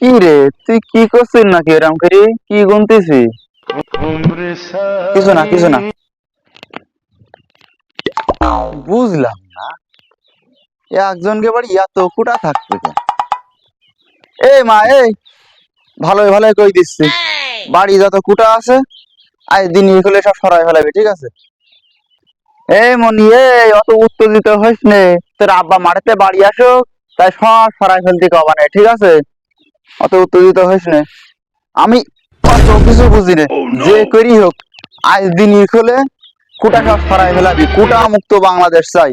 কি রে? তুই কি করছিস নাকি এরম করে? কি গুনতেছি কিছু না কিছু না। বুঝলাম না। একজনকে বাড়ি এত কুটা কেন? এই মা এই ভালোই ভালোই কই দিচ্ছি। বাড়ি যত কুটা আছে আজ দিন হলে সব সরাই ফেলাবে, ঠিক আছে? এই মনি এই অত উত্তেজিত হইস নে। তোর আব্বা মাঠেতে বাড়ি আসুক, তাই সব সরাই ফেলতে কবা নেই ঠিক আছে? অত উত্তেজিত হইস না। আমি অত কিছু বুঝি না। যে করি হোক আজ দিন হলে কুটা ফরাই ফেলাবি কুটা মুক্ত বাংলাদেশ চাই।